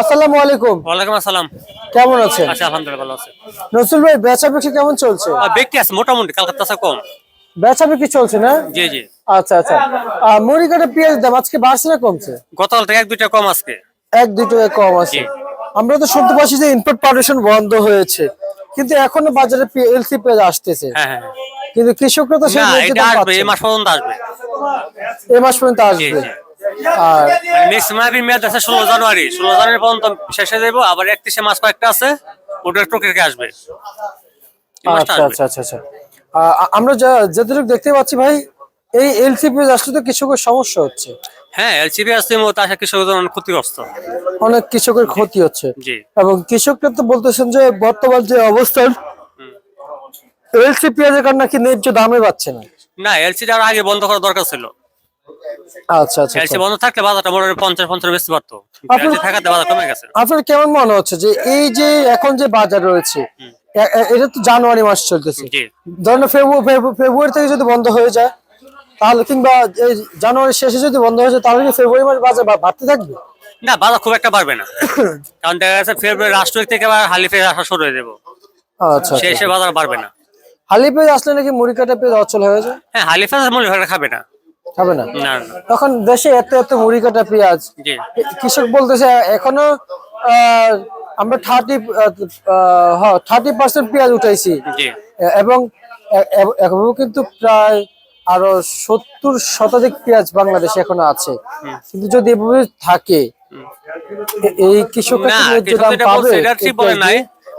আসসালামু আলাইকুম। ওয়ালাইকুম আসসালাম। কেমন আছেন? আচ্ছা আলহামদুলিল্লাহ ভালো আছে। নসরুল ভাই বেচা বিক্রি কেমন চলছে? আর ব্যক্তি আছে মোটামুটি কালকাতা আছে কম। বেচা বিক্রি চলছে না? জি জি। আচ্ছা আচ্ছা। আহ, মুড়ি কাটা পেঁয়াজ দাম আজকে বাড়ছে না কমছে? গতকাল থেকে এক দুইটা কম আজকে। এক দুই কম আছে। আমরা তো শুনতে পাচ্ছি যে ইনপুট পার্টিশন বন্ধ হয়েছে। কিন্তু এখনও বাজারে এলসি পেঁয়াজ আসতেছে। হ্যাঁ হ্যাঁ। কিন্তু কৃষকরা তো সেই আসবে এই মাস পর্যন্ত আসবে। এই মাস পর্যন্ত আসবে। আর নেক্সট মাসের মেয়াদ আছে ষোলো জানুয়ারি। ষোলো জানুয়ারি পর্যন্ত শেষ হয়ে যাব আবার একত্রিশে মাস কয়েকটা আছে ওটার প্রক্রিয়া আসবে। আচ্ছা আচ্ছা আচ্ছা আচ্ছা। আমরা যা- যতটুকু দেখতে পাচ্ছি ভাই এই এলসি পেঁয়াজ আসলে তো কৃষকের সমস্যা হচ্ছে। হ্যাঁ এলসিবি আসছে মতো আসা কৃষকদের অনেক ক্ষতিগ্রস্ত। অনেক কৃষকের ক্ষতি হচ্ছে। এবং কৃষকরা তো বলতেছেন যে বর্তমান যে অবস্থান এলসি পেঁয়াজের কারণে নাকি ন্যায্য দামে পাচ্ছে না। না এলসিডি আর আগে বন্ধ করা দরকার ছিল। আচ্ছা আচ্ছা এলসি আচ্ছা। বন্ধ থাকলে বাজারটা মোটামুটি পঞ্চাশ পঞ্চাশ বেশি পারতো। এলসি থাকাতে বাজার কমে গেছে। আপনার কেমন মনে হচ্ছে যে এই যে এখন যে বাজার রয়েছে এ- এ- এটা তো জানুয়ারি মাস চলতেছে। ধরেন ফেব্রুয়ারি থেকে যদি বন্ধ হয়ে যায় তাহলে কিংবা জানুয়ারির শেষে যদি বন্ধ হয়ে যায় তাহলে কি ফেব্রুয়ারি মাস বাজার বাড়তে থাকবে? না বাজার খুব একটা বাড়বে না। কারণ দেখা যাচ্ছে ফেব্রুয়ারি রাষ্ট্রীয় থেকে আবার হালিফে আসা শুরু হয়ে যাব। আচ্ছা বাজার বাড়বে না। আসলে নাকি মুড়ি কাটা পেঁয়াজ অচল হয়ে যায়? হ্যাঁ হালিফে খাবে না। হবে না। তখন দেশে এত এত মুড়ি কাটা পেঁয়াজ। কৃষক বলতেছে এখনও আমরা থার্টি থার্টি পার্সেন্ট পেঁয়াজ উঠাইছি। এবং কিন্তু প্রায় আরও সত্তর শতাধিক পেঁয়াজ বাংলাদেশে এখনও আছে। কিন্তু যদি এভাবে থাকে এই কৃষকরা দাম পাবে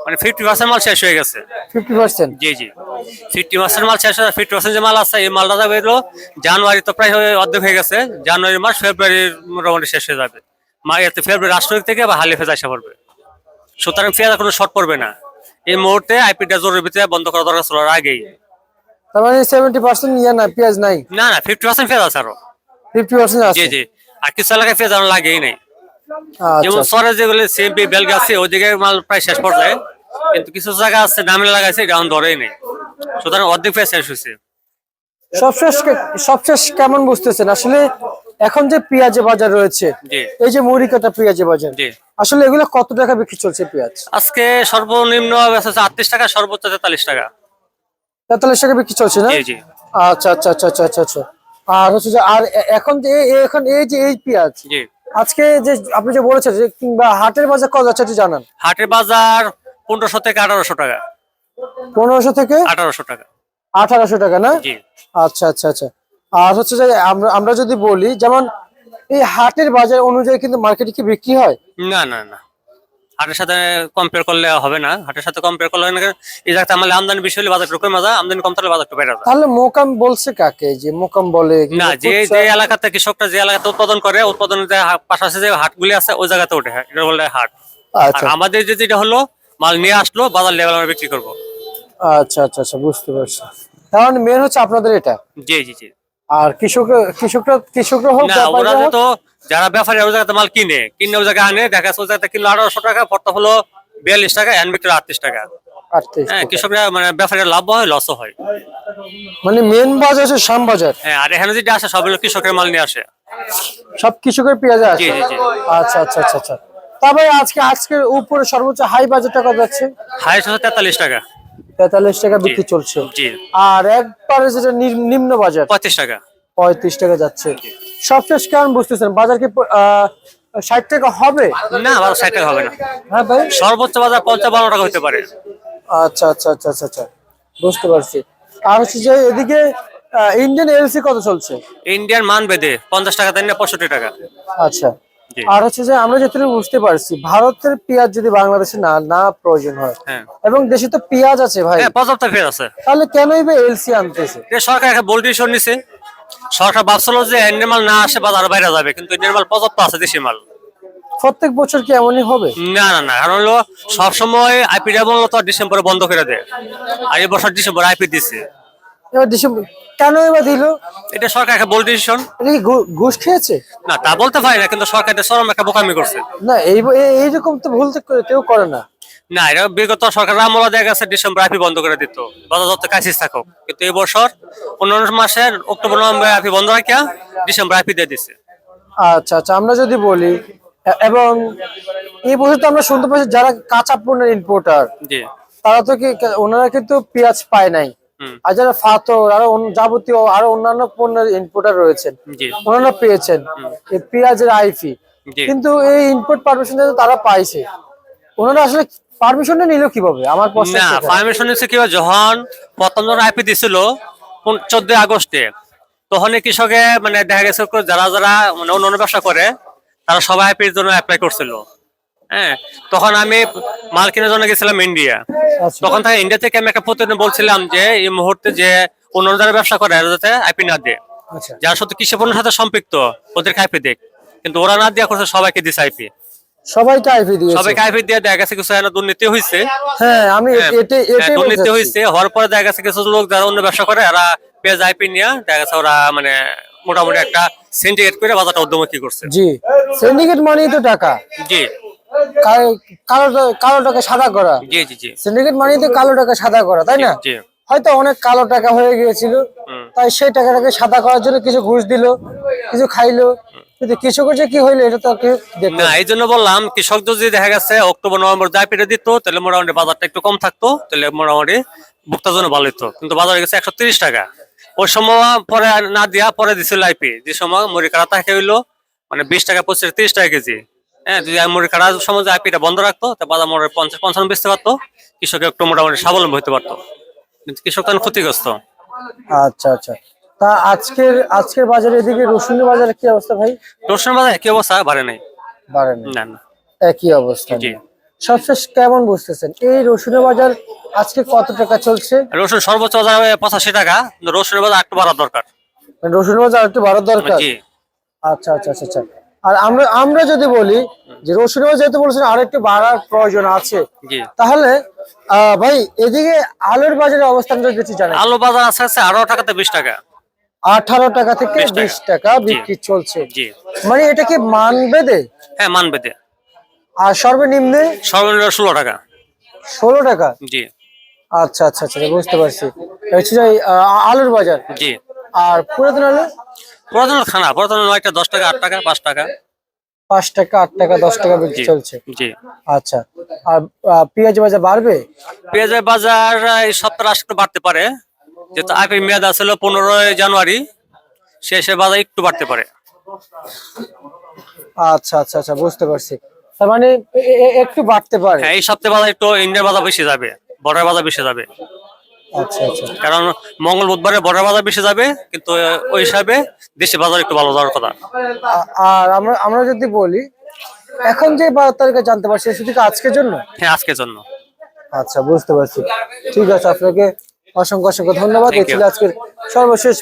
মানে ফিফটি পার্সেন্ট মাল শেষ হয়ে গেছে। ফিফটি পার্সেন্ট জি জি। ফিফটি পার্সেন্ট মাল শেষ হয়ে ফিফটি পার্সেন্ট যে মাল আছে এই মালটা যাবে জানুয়ারি তো প্রায় অর্ধেক হয়ে গেছে। জানুয়ারি মাস ফেব্রুয়ারির মোটামুটি শেষ হয়ে যাবে। মা এতে ফেব্রুয়ারি রাষ্ট্রীয় থেকে বা হালিফে আসা পড়বে। সুতরাং পেঁয়াজ কোনো শর্ট পড়বে না। এই মুহূর্তে আইপিটা জরুরি ভিত্তিতে বন্ধ করা দরকার আগেই। তার মানে সেভেন্টি পার্সেন্ট ইয়ে না পেঁয়াজ নাই? না না ফিফটি পার্সেন্ট পেঁয়াজ আছে আরও। ফিফটি পার্সেন্ট জি জি। আর কিছু এলাকায় পেঁয়াজ আমার লাগেই নাই। যেমন আচ্ছা। শহরে যেগুলো সিএমপি বেলগা আছে ওইদিকে মাল প্রায় শেষ পর্যায়ে। কিন্তু কিছু জায়গা আছে নামে লাগাইছে এটা এখন ধরেই নেই। সুতরাং অর্ধেক পেঁয়াজ শেষ হয়েছে সবশেষ সবশেষ কেমন বুঝতেছেন? আসলে এখন যে পেঁয়াজের বাজার রয়েছে এই যে মুড়ি কাটা বাজার আসলে এগুলো কত টাকা বিক্রি চলছে পেঁয়াজ? আজকে সর্বনিম্ন আছে আটত্রিশ টাকা সর্বোচ্চ তেতাল্লিশ টাকা। তেতাল্লিশ টাকা বিক্রি চলছে না? আচ্ছা আচ্ছা আচ্ছা আচ্ছা আচ্ছা আচ্ছা। আর হচ্ছে যে আর এখন যে এখন এই যে এই পেঁয়াজ আজকে যে আপনি যে বলেছেন যে কিংবা হাটের বাজার কত যাচ্ছে একটু জানান। হাটের বাজার পনেরোশো থেকে আঠারোশো টাকা। পনেরোশো থেকে আঠারোশো টাকা। আঠারোশো টাকা না? আচ্ছা আচ্ছা আচ্ছা। আর হচ্ছে যে আমরা যদি বলি যেমন এই হাটের বাজার অনুযায়ী কিন্তু মার্কেটে কি বিক্রি হয়? না না না। হাটের সাথে কম্পেয়ার করলে হবে না। হাটের সাথে কম্পেয়ার করলে না, এই জায়গাতে আমার আমদানি বেশি হলে বাজার কমে যায় আমদানি কম থাকলে বাজার একটু বেড়ে যায়। তাহলে মোকাম বলছে কাকে? যে মোকাম বলে না যে যে এলাকাতে কৃষকটা যে এলাকাতে উৎপাদন করে উৎপাদনের যে পাশাপাশি যে হাটগুলি আছে ওই জায়গাতে ওঠে এটা বলে হাট। আচ্ছা। আমাদের যে যেটা হলো মাল নিয়ে আসলো বাজার লেভেল আমরা বিক্রি করব। আচ্ছা আচ্ছা আচ্ছা বুঝতে পারছি। তার মানে মেন হচ্ছে আপনাদের এটা? জি জি জি। আর কৃষক কৃষকরা কৃষকরা হোক না ওরা তো যারা ব্যাপারী ওই জায়গাতে মাল কিনে। কিনে ওই জায়গায় আনে দেখা যাচ্ছে ওই জায়গাতে কিলো আঠারোশো টাকা পড়তে হলো বিয়াল্লিশ টাকা হ্যান্ড বিক্রি আটত্রিশ টাকা। হ্যাঁ কৃষকরা মানে ব্যাপারীরা লাভ হয় লসও হয়। মানে মেন বাজার হচ্ছে শ্যাম বাজার? হ্যাঁ আর এখানে যেটা আসে সবগুলো কৃষকের মাল নিয়ে আসে। সব কৃষকের পেঁয়াজ। আচ্ছা আচ্ছা আচ্ছা আচ্ছা। তবে আজকে আজকের উপরে সর্বোচ্চ হাই বাজারটা কত যাচ্ছে। হচ্ছে তেতাল্লিশ টাকা। তেতাল্লিশ টাকা বিক্রি চলছে। আর একবারে যেটা নিম্ন বাজার পঁয়ত্রিশ টাকা। পঁয়ত্রিশ টাকা যাচ্ছে। সবশেষ কেমন বুঝতেছেন? বাজার কি ষাট টাকা হবে? না ষাট টাকা হবে না। হ্যাঁ ভাই? সর্বোচ্চ বাজার পঞ্চান্ন টাকা হতে পারে। আচ্ছা আচ্ছা আচ্ছা আচ্ছা আচ্ছা। বুঝতে পারছি। আর হচ্ছে যে এদিকে ইন্ডিয়ান এলসি কত চলছে? ইন্ডিয়ান মান বেদে পঞ্চাশ টাকা তাই না পঁয়ষট্টি টাকা। আচ্ছা। আর হচ্ছে যে আমরা যতটুকু বুঝতে পারছি ভারতের পেঁয়াজ যদি বাংলাদেশে না না প্রয়োজন হয় হ্যাঁ। এবং দেশে তো পেঁয়াজ আছে ভাই হ্যাঁ পর্যাপ্ত ফের আছে। তাহলে কেনই বা এলসি আনতেছে? সরকার একটা বোল্ড ডিসিশন নিছে। সরকার ভাবছিল যে ইন্ডিয়ান মাল না আসে বাজার বাইরে যাবে কিন্তু ইন্ডিয়ান মাল পর্যাপ্ত আছে দেশি মাল। প্রত্যেক বছর কি এমনই হবে? না না না কারণ হলো সবসময় আইপিটা বলল তো ডিসেম্বরে বন্ধ করে দেয়। আর এই বছর ডিসেম্বর আইপি দিছে। এবার ডিসেম্বর কেন এবার দিল? এটা সরকার একটা বোল্ড ডিসিশন ঘুষ খেয়েছে? না তা বলতে পারি না কিন্তু সরকার এটা চরম একটা বোকামি করছে। না এই এই- এইরকম তো ভুল তো কেউ করে না। না এটা বিগত সরকার আমলা দেখা গেছে ডিসেম্বর আইপি বন্ধ করে দিত। বাজার যত কাছিস থাকুক। কিন্তু এই বছর অন্যান্য মাসের অক্টোবর নভেম্বর আইপি বন্ধ রাখিয়া ডিসেম্বর আইপি দিয়ে দিছে। আচ্ছা আচ্ছা আমরা যদি বলি এবং এই বছর তো আমরা শুনতে পাচ্ছি যারা কাঁচা পণ্যের ইম্পোর্টার জি। তারা তো কি ওনারা কিন্তু পেঁয়াজ পায় নাই। আর যারা ফাতর আরও যাবতীয় আরও অন্যান্য পণ্যের ইম্পোর্টার রয়েছেন ওনারা পেয়েছেন পেঁয়াজের আইফি কিন্তু এই ইম্পোর্ট পারমিশন তারা পাইছে ওনারা আসলে পারমিশনটা নিল কীভাবে? আমার প্রশ্ন না পারমিশন নিচ্ছে কি হয়, যখন প্রথম যখন আইপি দিছিল চোদ্দই আগস্টে তখন কৃষকে মানে দেখা গেছে যারা যারা মানে অন্য অন্য ব্যবসা করে তারা সবাই আইপির জন্য অ্যাপ্লাই করছিল। হ্যাঁ তখন আমি মাল কেনার জন্য গেছিলাম ইন্ডিয়া আচ্ছা। তখন থেকে ইন্ডিয়া থেকে আমি একটা প্রতিদিন বলছিলাম যে এই মুহূর্তে যে অন্য যারা ব্যবসা করে এরা যাতে আইপি না দেয়। আচ্ছা। যারা সত্যি কৃষি পণ্যের সাথে সম্পৃক্ত ওদেরকে আইপি দেখ। কিন্তু ওরা না দেওয়া করছে সবাইকে দিছে আইপি সবাইকে আইপি দিয়েছে। সবাইকে আইপি দিয়ে দেখা গেছে কিছু দুর্নীতি হয়েছে হ্যাঁ আমি হ্যাঁ, হ্যাঁ, দুর্নীতি হয়েছে হওয়ার পরে দেখা গেছে কিছু লোক যারা অন্য ব্যবসা করে এরা পেঁয়াজ আইপি নিয়ে দেখা গেছে ওরা মানে মোটামুটি একটা সিন্ডিকেট করে বাজারটা উদ্যমুখী করছে। জি। সিন্ডিকেট মানেই তো টাকা। জি। কা- কালো টাকা সাদা করা। জি জি জি। সিন্ডিকেট মানেই তো কালো টাকা সাদা করা তাই না? হয়তো অনেক কালো টাকা হয়ে গিয়েছিল তাই সেই টাকাটাকে সাদা করার জন্য কিছু ঘুষ দিল কিছু খাইলো। কিন্তু কৃষকের যে কি হইল এটা তো না এই জন্য বললাম কৃষক যদি দেখা গেছে অক্টোবর নভেম্বর যা পেটে দিত তাহলে মোটামুটি বাজারটা একটু কম থাকতো তাহলে মোটামুটি ভোক্তার জন্য ভালো হতো কিন্তু বাজারে গেছে একশো তিরিশ টাকা। ওই সময় পরে না দিয়া পরে দিছিল আইপি। যে সময় মুড়ি কাটা হইল মানে বিশ টাকা পঁচিশ তিরিশ টাকা কেজি। হ্যাঁ যদি আইপিটা বন্ধ রাখতো তা পঞ্চাশ পঞ্চান্ন বেচতে পারতো। কৃষক একটু মোটামুটি স্বাবলম্বী হতে পারতো। কিন্তু কৃষক তখন ক্ষতিগ্রস্ত। আচ্ছা আচ্ছা। তা আজকের আজকের বাজারে এদিকে রসুনের বাজারে কি অবস্থা ভাই? রসুন বাজার কি অবস্থা? বাড়ে নাই। বাড়ে না না না। একই অবস্থা। জি। সবশেষ কেমন বুঝতেছেন? এই রসুনের বাজার আজকে কত টাকা চলছে? রসুন সর্বোচ্চ বাজার হবে পঁচাশি টাকা রসুনের বাজার একটু বাড়ার দরকার। রসুনের বাজার একটু বাড়ার দরকার? আচ্ছা আচ্ছা আচ্ছা আচ্ছা। আর আমরা আমরা যদি বলি যে বাজার যেহেতু বলছেন আর একটু বাড়ার প্রয়োজন আছে তাহলে ভাই এদিকে আলুর বাজারের অবস্থানটা যদি জানেন আলু বাজার আছে আছে আঠারো টাকাতে বিশ টাকা। আঠারো টাকা থেকে বিশ টাকা। বিক্রি চলছে। মানে এটা কি মান বেদে হ্যাঁ মানবে দে আর সর্বনিম্নে? সর্বনিম্ন ষোলো টাকা। ষোলো টাকা? জি। আচ্ছা আচ্ছা আচ্ছা বুঝতে পারছি। আলুর বাজার। জি। আর পুরাতন আলু? পুরাতন খানা পুরাতন নয়টা দশ টাকা আট টাকা পাঁচ টাকা। পাঁচ টাকা আট টাকা দশ টাকা বিক্রি চলছে। জি। আচ্ছা আর পেঁয়াজ বাজার বাড়বে? পেঁয়াজের বাজার এই সপ্তাহে একটু বাড়তে পারে। যেহেতু আইপির মেয়াদ আছিল পনেরোই জানুয়ারি শেষে বাজার একটু বাড়তে পারে। আচ্ছা আচ্ছা আচ্ছা বুঝতে পারছি। তার মানে একটু বাড়তে পারে। হ্যাঁ এই সপ্তাহে বাজার একটু ইন্ডিয়ার বাজার বেশি যাবে বর্ডার বাজার বেশি যাবে। আচ্ছা আচ্ছা কারণ মঙ্গল বুধবারে বড় বাজার বেশি যাবে কিন্তু ওই হিসাবে দেশি বাজার একটু ভালো যাওয়ার কথা। আর আমরা আমরা যদি বলি এখন যে বারো তারিখে জানতে পারছি শুধু কি আজকের জন্য? হ্যাঁ আজকের জন্য। আচ্ছা বুঝতে পারছি। ঠিক আছে আপনাকে অসংখ্য অসংখ্য ধন্যবাদ। এই ছিল আজকের সর্বশেষ